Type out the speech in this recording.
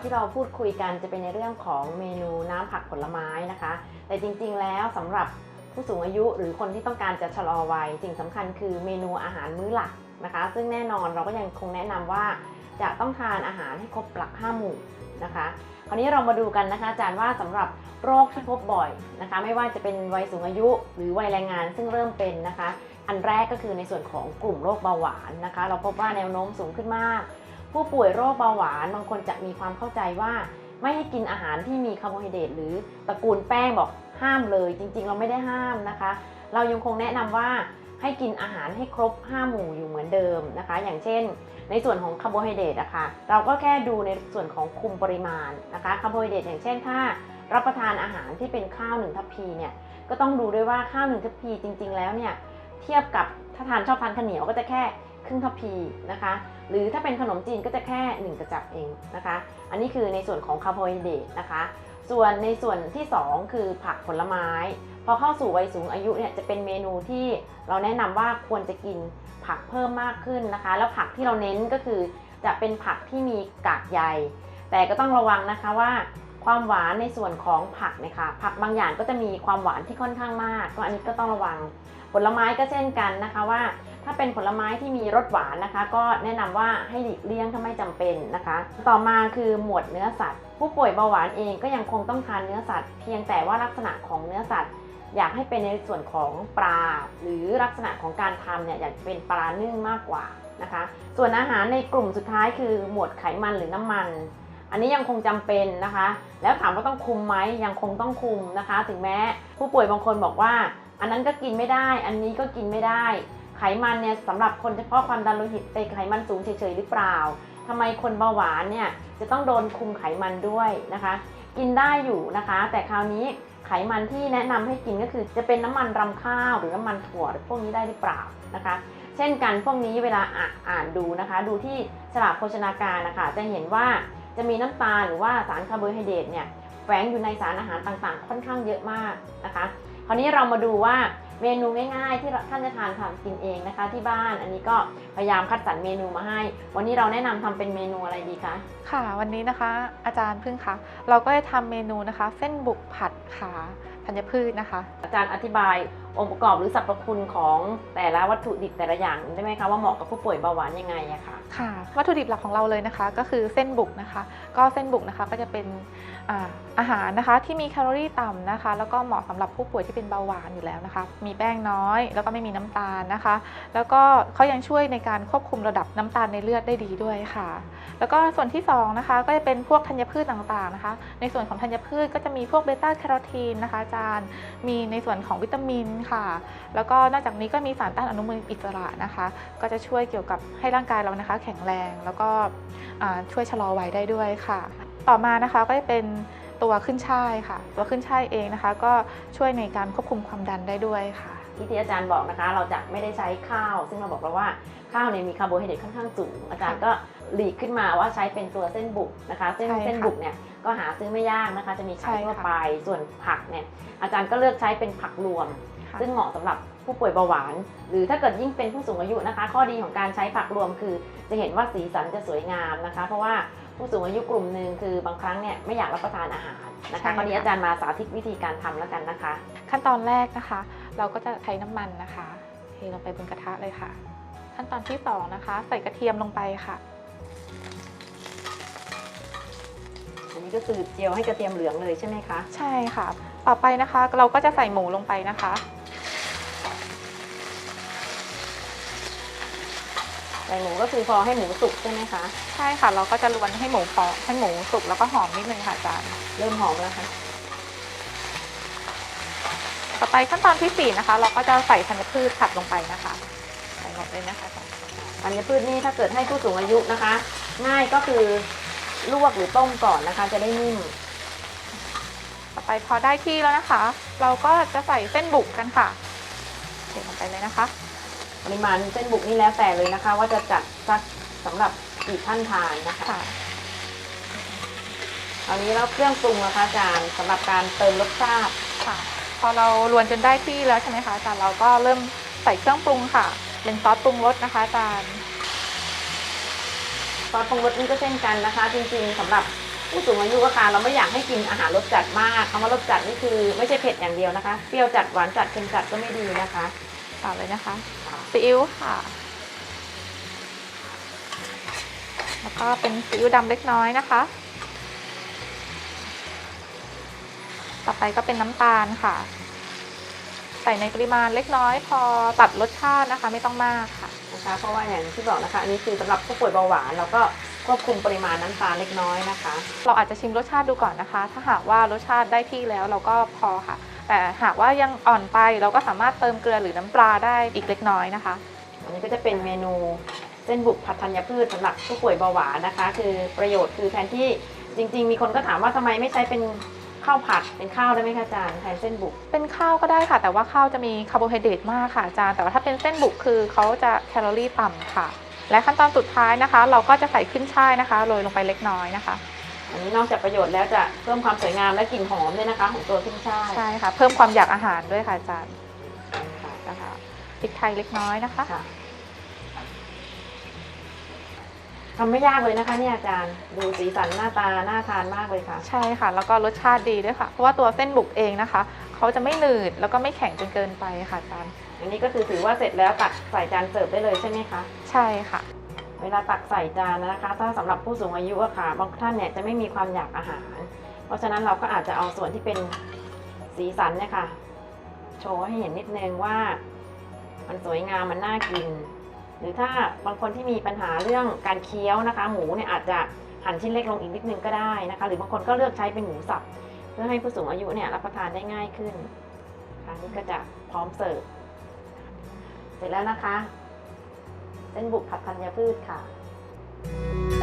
ที่เราพูดคุยกันจะเป็นในเรื่องของเมนูน้ำผักผลไม้นะคะ แต่จริงๆแล้วสำหรับผู้สูงอายุหรือคนที่ต้องการจะชะลอวัยสิ่งสำคัญคือเมนูอาหารมื้อหลักนะคะ ซึ่งแน่นอนเราก็ยังคงแนะนำว่าจะต้องทานอาหารให้ครบหลักห้าหมู่นะคะคราวนี้เรามาดูกันนะคะอาจารย์ว่าสำหรับโรคที่พบบ่อยนะคะ ไม่ว่าจะเป็นวัยสูงอายุหรือวัยแรงงานซึ่งเริ่มเป็นนะคะ อันแรกก็คือในส่วนของกลุ่มโรคเบาหวานนะคะ เราพบว่าแนวโน้มสูงขึ้นมาก ผู้ป่วยโรคเบาหวานบางคนจะมีความเข้าใจว่าไม่ให้กินอาหารที่มีคาร์โบไฮเดรตหรือตระกูลแป้งบอกห้ามเลย จริง ๆ เราไม่ได้ห้ามนะคะ เรายังคงแนะนำว่าให้กินอาหารให้ครบ 5 หมู่อยู่เหมือนเดิมนะคะ อย่างเช่น ในส่วนของคาร์โบไฮเดรตนะคะเราก็แค่ดูในส่วนของคุมปริมาณนะคะคาร์โบไฮเดรตอย่างเช่นถ้ารับประทานอาหารที่เป็นข้าวหนึ่งทัพพีเนี่ยก็ต้องดูด้วยว่าข้าวหนึ่งทัพพีจริง ๆ แล้วเนี่ยเทียบกับถ้าทานชอบทานข้าวเหนียวก็จะแค่ รึ่งทัพพีนะคะ หรือถ้าเป็นขนมจีนก็จะแค่ 1 กระจับเองนะคะ อันนี้คือในส่วนของคาร์โบไฮเดรตนะคะ ส่วนในส่วนที่ 2 คือผักผลไม้ พอเข้าสู่วัยสูงอายุเนี่ยจะเป็นเมนูที่เราแนะนำว่าควรจะกินผักเพิ่มมากขึ้นนะคะ แล้วผักที่เราเน้นก็คือจะเป็นผักที่มีกากใย แต่ก็ต้องระวังนะคะว่าความหวานในส่วนของผักนี่ยค่ะผักบางอย่างก็จะมีความหวานที่ค่อนข้างมาก ก็อันนี้ก็ต้องระวัง ผลไม้ก็เช่นกันนะคะว่า ถ้าเป็นผลไม้ที่มีรสหวานนะคะ ก็แนะนำว่าให้หลีกเลี่ยงถ้าไม่จำเป็นนะคะ ต่อมาคือหมวดเนื้อสัตว์ ผู้ป่วยเบาหวานเองก็ยังคงต้องทานเนื้อสัตว์ เพียงแต่ว่าลักษณะของเนื้อสัตว์อยากให้เป็นในส่วนของปลา หรือลักษณะของการทำเนี่ยอยากเป็นปลานึ่งมากกว่านะคะ ส่วนอาหารในกลุ่มสุดท้ายคือหมวดไขมันหรือน้ำมัน อันนี้ยังคงจำเป็นนะคะ แล้วถามว่าต้องคุมไหมยังคงต้องคุมนะคะ ถึงแม้ผู้ป่วยบางคนบอกว่า อันนั้นก็กินไม่ได้ อันนี้ก็กินไม่ได้ ไขมันเนี่ยสำหรับคนเฉพาะความดันโลหิตเป็นไขมันสูงเฉยๆหรือเปล่าทำไมคนเบาหวานเนี่ยจะต้องโดนคุมไขมันด้วยนะคะ กินได้อยู่นะคะ แต่คราวนี้ไขมันที่แนะนำให้กินก็คือจะเป็นน้ำมันรำข้าวหรือน้ำมันถั่วหรือพวกนี้ได้หรือเปล่านะคะ เช่นกันพวกนี้เวลาอ่านดูนะคะ ดูที่ฉลากโภชนาการนะคะจะเห็นว่าจะมีน้ำตาลหรือว่าสารคาร์โบไฮเดรตเนี่ยแฝงอยู่ในสารอาหารต่างๆ ค่อนข้างเยอะมากนะคะ คราวนี้เรามาดูว่า เมนูง่ายๆ ที่ท่านจะทานทำกินเองนะคะ ที่บ้านอันนี้ก็พยายามคัดสรรเมนูมาให้ วันนี้เราแนะนำทำเป็นเมนูอะไรดีคะค่ะ วันนี้นะคะ อาจารย์พึ่งคะเราก็จะทำเมนูนะคะ เส้นบุกผัดขา ธัญพืชนะคะ อาจารย์อธิบายองค์ประกอบหรือสรรพคุณของแต่ละวัตถุดิบแต่ละอย่างได้ไหมคะว่าเหมาะกับผู้ป่วยเบาหวานยังไงอะค่ะค่ะ วัตถุดิบหลักของเราเลยนะคะ ก็คือเส้นบุกนะคะ ก็เส้นบุกนะคะก็จะเป็นอ่าอาหารนะคะที่มีแคลอรี่ต่ำนะคะ แล้วก็เหมาะสำหรับผู้ป่วยที่เป็นเบาหวานอยู่แล้วนะคะ มีแป้งน้อย แล้วก็ไม่มีน้ำตาลนะคะ แล้วก็เขายังช่วยในการควบคุมระดับน้ำตาลในเลือดได้ดีด้วยค่ะ แล้วก็ส่วนที่สองนะคะก็จะเป็นพวกธัญพืชต่างๆนะคะ ในส่วนของธัญพืชก็จะมีพวกเบต้าแคโรทีนนะคะอาจารการ มีในส่วนของวิตามินค่ะ แล้วก็นอกจากนี้ก็มีสารต้านอนุมูลอิสระนะคะ ก็จะช่วยเกี่ยวกับให้ร่างกายเรานะคะ แข็งแรงแล้วก็ช่วยชะลอวัยได้ด้วยค่ะ ต่อมานะคะก็จะเป็นตัวขึ้นช่ายค่ะ ตัวขึ้นช่ายเองนะคะ ก็ช่วยในการควบคุมความดันได้ด้วยค่ะ ที่ที่อาจารย์บอกนะคะ เราจะไม่ได้ใช้ข้าว ซึ่งเราบอกแล้วว่าข้าวเนี่ยมีคาร์โบไฮเดรตค่อนข้างสูงอาจารย์ก็หลีกขึ้นมาว่าใช้เป็นตัวเส้นบุกนะคะซึ่งใช่ค่ะเส้นบุกเนี่ยก็หาซื้อไม่ยากนะคะ จะมีใช่ขายทั่วค่ะ ไปส่วนผักเนี่ยอาจารย์ก็เลือกใช้เป็นผักรวม ค่ะ ซึ่งเหมาะสำหรับผู้ป่วยเบาหวาน หรือถ้าเกิดยิ่งเป็นผู้สูงอายุนะคะ ข้อดีของการใช้ผักรวมคือ จะเห็นว่าสีสันจะสวยงามนะคะ เพราะว่าผู้สูงอายุกลุ่มหนึ่งคือบางครั้งเนี่ยไม่อยากรับประทานอาหารนะคะคราวนี้อาจารย์มาสาธิตวิธีการทำแล้วกันนะคะ ขั้นตอนแรกนะคะ เราก็จะใช้น้ำมันนะคะเทลงไปบนกระทะเลยค่ะ ขั้นตอนที่สองนะคะ ใส่กระเทียมลงไปค่ะ อันนี้ก็คือเจียวให้กระเทียมเหลืองเลยใช่ไหมคะ ใช่ค่ะ ต่อไปนะคะเราก็จะใส่หมูลงไปนะคะ ใส่หมูก็คือพอให้หมูสุกใช่ไหมคะ ใช่ค่ะ เราก็จะลวนให้หมูพอให้หมูสุกแล้วก็หอมนิดนึงค่ะอาจารย์ เริ่มหอมแล้วค่ะ ต่อไปขั้นตอนที่สี่นะคะ เราก็จะใส่ธัญพืชผัดลงไปนะคะใส่หมดเลยนะคะอาจารย์ธัญพืชนี่ถ้าเกิดให้ผู้สูงอายุนะคะ ง่ายก็คือลวกหรือต้มก่อนนะคะ จะได้นิ่มต่อไปพอได้ที่แล้วนะคะ เราก็จะใส่เส้นบุกกันค่ะเทลงไปเลยนะคะปริมาณเส้นบุกนี่แล้วแต่เลยนะคะ ว่าจะจัดสักสำหรับกี่ท่านทานนะคะค่ะคราวนี้เราเครื่องปรุงนะคะอาจารย์สำหรับการเติมรสชาติค่ะ พอเราลวนจนได้ที่แล้วใช่ไหมคะอาจารย์เราก็เริ่มใส่เครื่องปรุงค่ะ เป็นซอสปรุงรสนะคะอาจารย์ซอสปรุงรสนี่ก็เช่นกันนะคะ จริงๆสำหรับผู้สูงอายุอะค่ะเราไม่อยากให้กินอาหารรสจัดมากคำว่ารสจัดนี่คือไม่ใช่เผ็ดอย่างเดียวนะคะเปรี้ยวจัดหวานจัดเค็มจัดก็ไม่ดีนะคะต่อเลยนะคะซีอิ๊วค่ะ แล้วก็เป็นซีอิ๊วดำเล็กน้อยนะคะ ต่อไปก็เป็นน้ำตาลค่ะ ใส่ในปริมาณเล็กน้อยพอตัดรสชาตินะคะ ไม่ต้องมากค่ะ นะคะเพราะว่าอย่างที่บอกนะคะ อันนี้คือสำหรับผู้ป่วยเบาหวานเราก็ควบคุมปริมาณน้ำตาลเล็กน้อยนะคะ เราอาจจะชิมรสชาติดูก่อนนะคะ ถ้าหากว่ารสชาติได้ที่แล้วเราก็พอค่ะ แต่หากว่ายังอ่อนไปเราก็สามารถเติมเกลือหรือน้ำปลาได้อีกเล็กน้อยนะคะ อันนี้ก็จะเป็นเมนูเส้นบุกผัดธัญพืชสำหรับผู้ป่วยเบาหวานนะคะ คือประโยชน์คือแทนที่จริง ๆ มีคนก็ถามว่าทำไมไม่ใช้เป็น ข้าวผัดเป็นข้าวได้ไหมคะอาจารย์แทนเส้นบุก เป็นข้าวก็ได้ค่ะ แต่ว่าข้าวจะมีคาร์โบไฮเดรตมากค่ะอาจารย์แต่ว่าถ้าเป็นเส้นบุกคือเขาจะแคลอรี่ต่ำค่ะ และขั้นตอนสุดท้ายนะคะ เราก็จะใส่ขึ้นช่ายนะคะโรยลงไปเล็กน้อยนะคะ อันนี้นอกจากประโยชน์แล้วจะเพิ่มความสวยงามและกลิ่นหอมด้วยนะคะ ของตัวขึ้นช่ายใช่ค่ะ เพิ่มความอยากอาหารด้วยค่ะอาจารย์ค่ะนะคะพริกไทยเล็กน้อยนะคะ ทำไม่ยากเลยนะคะเนี่ยอาจารย์ดูสีสันหน้าตาน่าทานมากเลยค่ะ ใช่ค่ะ แล้วก็รสชาติดีด้วยค่ะ เพราะว่าตัวเส้นบุกเองนะคะ เขาจะไม่หนืดแล้วก็ไม่แข็งจนเกินไปค่ะอาจารย์ อันนี้ก็คือถือว่าเสร็จแล้วตักใส่จานเสิร์ฟได้เลยใช่ไหมคะ ใช่ค่ะ เวลาตักใส่จานนะคะ ถ้าสำหรับผู้สูงอายุอะค่ะ บางท่านเนี่ยจะไม่มีความอยากอาหาร เพราะฉะนั้นเราก็อาจจะเอาส่วนที่เป็นสีสันเนี่ยค่ะ โชว์ให้เห็นนิดนึงว่า มันสวยงามมันน่ากิน หรือถ้าบางคนที่มีปัญหาเรื่องการเคี้ยวนะคะ หมูเนี่ยอาจจะหั่นชิ้นเล็กลงอีกนิดนึงก็ได้นะคะ หรือบางคนก็เลือกใช้เป็นหมูสับเพื่อให้ผู้สูงอายุเนี่ยรับประทานได้ง่ายขึ้นค่ะนี่ก็จะพร้อมเสิร์ฟเสร็จแล้วนะคะ เส้นบุกผัดธัญพืชค่ะ